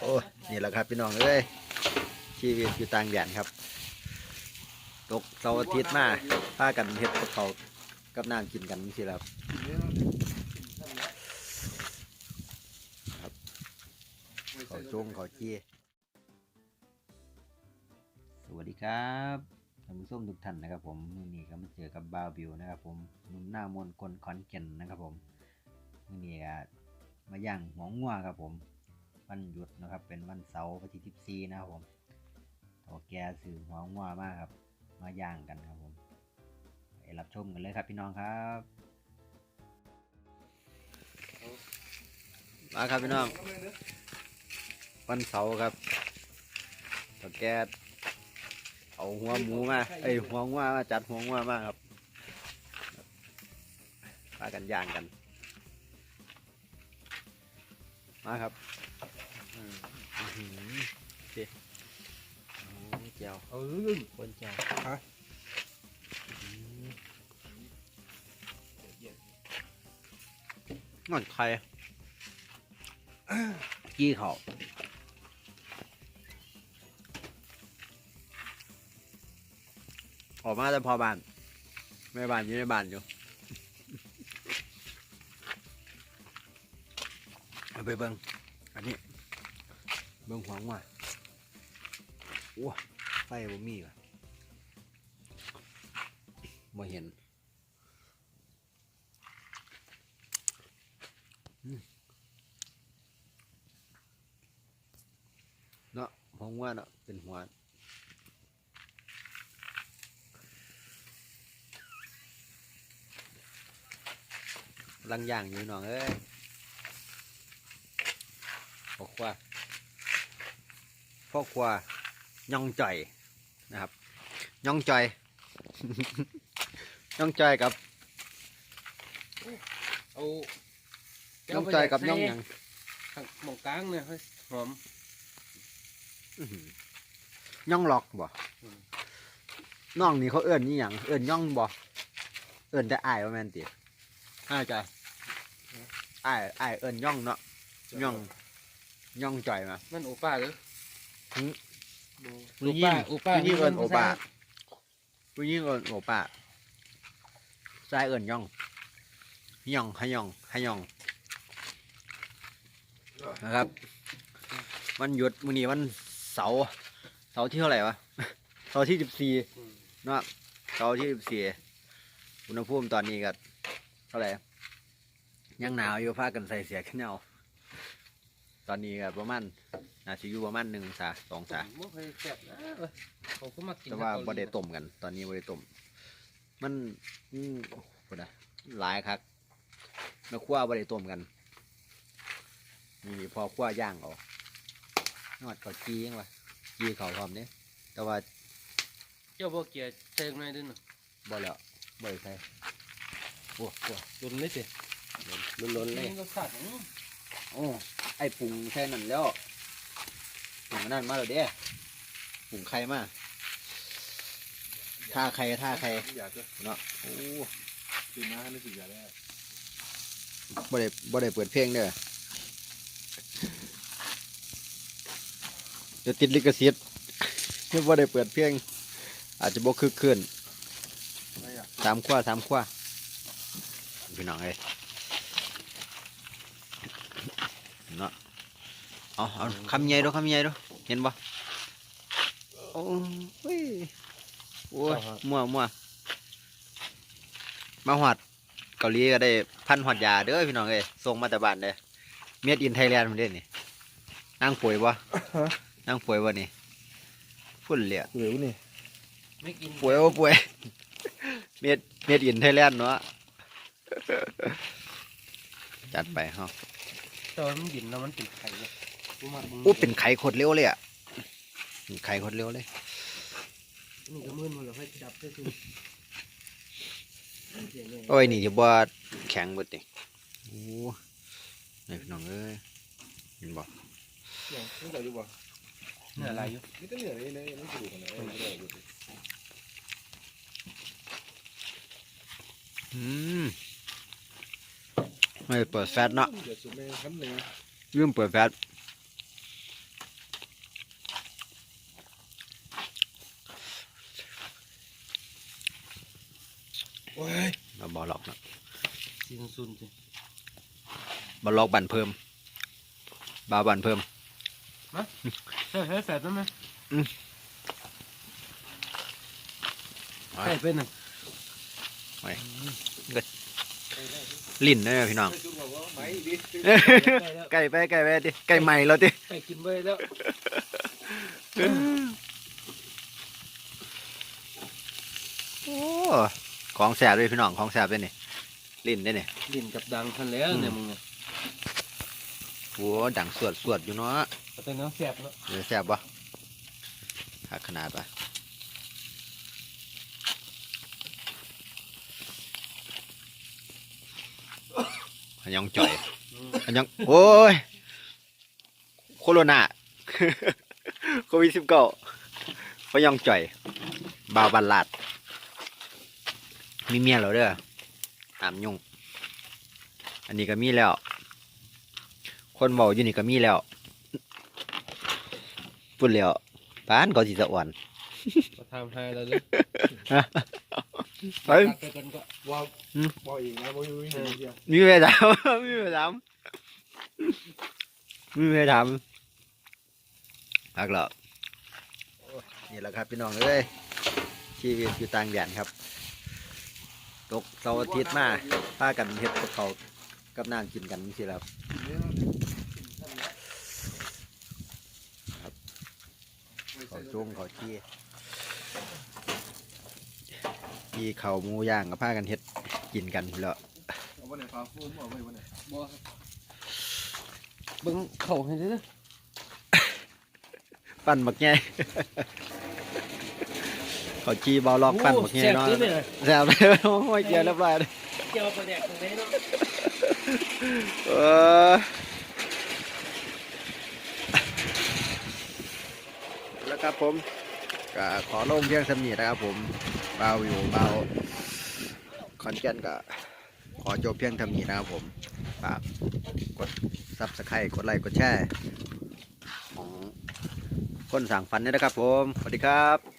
โอ้นี่แหละครับพี่น้องเอ้ยชีวิตอยู่ต่างแดนครับ ตกเสาร์อาทิตย์มาพากันเฮ็ดกับเขาวกับน้ำกินกันนี่สิครับครับเขาจงเขาเจี้สวัสดีครับท่านผู้ชมทุกท่านนะครับผมมือนี้ก็มาเจอกับบาวบิวนะครับผมหนุ่มหน้ามนคนขอนแก่นนะครับผมมือนี้ก็มาย่างหัวงัวครับผม วันหยุดนะครับ เป็นวันเสาร์ที่ 14 นะครับผมโอแกสื่อหัวงัวมากครับ มาย่างกันครับผมไปรับชมกันเลยครับพี่น้องครับ มาครับพี่น้อง วันเสาร์ครับโอแกเอาหัวหมูมาเอ้ยหัวงัวมาจัดหัวงัวมาครับพากันย่างกันมาครับอืมอื้อหือ โอเคโอ้ยเจียวเออคนเจียวฮะงอนใครกี้เขาออกมาแต่พอบ้านแม่บ้านอยู่ในบ้านอยู่เอาไปเบิ้งอันนี้เบิ้งหัวว่าโอ้ไฟบ่มีว่ะบ่เห็นเนาะผมว่าเนาะเป็นหัวลังย่างอยู่น้องเอ้ยพ่อครัว พ่อครัวย่องจ่อยนะครับย่องจ่อยย่องจ่อยกับเอาย่องจ่อยกับย่องหยังข้างหมองกลางเนี่ยเฮ้ยหอมอื้อหือย่องหลอกบ่อืมน้องนี่เขาเอื้อนนี่หยังเอื้อนย่องบ่เอื้อนแต่อายว่าแม่นติอ้ายใจอายอายเอื้อนย่องเนาะย่องย่องจ่อยมามันโอป้าเหรอ หืมโอป้าโอป้าผู้หญิงเอื้อนโอป้าผู้หญิงเอื้อนโอป้าชายเอื้อนย่องย่องให้ย่องให้ย่องนะครับวันหยุดมื้อนี้วันเสาร์เสาร์ที่เท่าไหร่วะเสาร์ที่สิบสี่อืมเนาะเสาร์ที่สิบสี่อุณหภูมิตอนนี้ก็เท่าไหร่ยังหนาวอยู่พากันใส่เสียแขนยาว ตอนนี้ก็ประมาณน่าจะอยู่ประมาณหนึ่งองศาสององศาบ่เคยแซ่บนะเว้ยเขาก็มากินแต่ว่าเกหลีบ่ได้ต้มกัน ตอนนี้บ่ได้ต้มมันอืมโอ้โหนะหลายครับแม่ครัวบ่ได้ต้มกันนี่พอครัวย่างเอานอดเขาจียังวะจีเขาพร้อมเนี่ยแต่ว่าเจ้าบ่เกลียเชิงหน่อยด้วยน่ะบ่แล้วบ่ได้ใส่โอ้โหดุนเลยสิล้นๆเลยรสชาติอืม โอ้ไอ้ปรุงแค่นั้นแล้วปรุงอันนั่นมาแล้วเด้ปรุงไข่มาท่าไข่ท่าไข่อยากจะเนาะโอ้ตีม้าให้รู้สึกอยากได้บ่ได้บ่ได้เปิดเพลงเด้อเดี๋ยวติดลิขสิทธิ์บ่ได้เปิดเพลงอาจจะบ่คึกคืนไม่อยากสามขั้วสามขั้วพี่น้องเอ้ย เนาะเอาเอาคำใหญ่ดูคำใหญ่ดูเห็นบ่โอ้ยโอ้ยมั่วมั่วมาหอดเกาหลีก็ได้พันหอดยาเด้อพี่น้องเอ้ยส่งมาแต่บ้านเด้อเมียดอินไทยแลนด์มันเด้นี่นั่งป่วยบ่นั่งป่วยบ่นี่พุ่นเหลี่ยเหลวนี่ไม่กินป่วยบ่ป่วยเมียดเมียดอินไทยแลนด์เนาะจัดไปเฮา แต่ว่ามันดินแล้วมันเป็นไข่เลยกูมามึงอู้เป็นไข่ขดเร็วเลยอะเป็นไข่ขดเร็วเลย นี่ก็มืดหมดแล้วให้จับได้สิเสียงเลยโอ้ยนี่จะบ่แข็งเบิดนี่โอ้นี่พี่น้องเอ้ยเห็นบ่อย่างไม่ได้ดูบ่เนี่ยอะไรอยู่นี่ก็เหนื่อยเลยเลยนั่นคือดูกันเลยไม่ได้ดูอืม ไม่เปิดแฟตเนาะเยื่ทำเนเปิดแฟตโอ้ยเราบอล็อกนะซีนซุนสิบอล็อกบันเพิ่ม บาบันเพิ่มมเห้ยแฟตไหมใช่เป็นหนึ่งไป ลิ้นนะพี่น้องจุดบอกว่าไม่ดิไก่ไปไก่ไปดิไก่ใหม่แล้วดิไปกินไปแล้วโอ้ของแสบเลยพี่น้องของแสบเลยนี่ลิ้นได้นี่ดินกับดังทันแล้วเนี่ยมึงเนี่ยโอ้ดังสวดสวดอยู่เนาะแต่น้ำแสบเนาะเดี๋ยวแสบปะหักขนาดปะ อันยองจ่อยอันยังโอ้ยโคโรนาโควิดสิบเก้าพยองจ่อยบาวบันลาด มีเมียแล้วเด้อหามยุ่งอันนี้ก็มีแล้ว คนเบาอยู่นี่ก็มีแล้วพูดแล้วป้านก็สิสะอ่อนมาทำให้เราเลย เฮ้ยตัดไปกันก็ว่าอืมบอกอีกนะบอกอยู่อย่างเดียวมีเวลามีเวลามีเวลาพักแล้วโอ้ยนี่แหละครับพี่น้องเอ้ยชีวิตอยู่ต่างแดนครับ ตกเสาร์อาทิตย์มาพากันเฮ็ดกับเขาวกับน้ำกินกันสิครับเขาวจุ้งเขาวชี้ มีเขาวหมูย่างกับพากันเฮ็ดกินกันพู้นแหล้วเอาวันไหนฟ้าฟูมเอาไว้วันไหนบ่เบิ่งเข่าให้ด้วยนะปั่นบักแง่ เขาจีเบาล็อกปั่นบักแง่เนาะโอ้แสบจริงเลยแซ่บเลยโอ้ยเจียวเรียบร้อยเลยเจียวปลาแดกตรงนี้เนาะเออแล้วครับผม ก็ขอลงเพียงสำนีนะครับผมเบาอยู่เบาคอนเทนต์ก็ขอจบเพียงเทำนี้นะครับผมฝากกดซับสไครต์กดไลค์กดแชร์ของคนสั่งฟันนี่นะครับผม สวัสดีครับ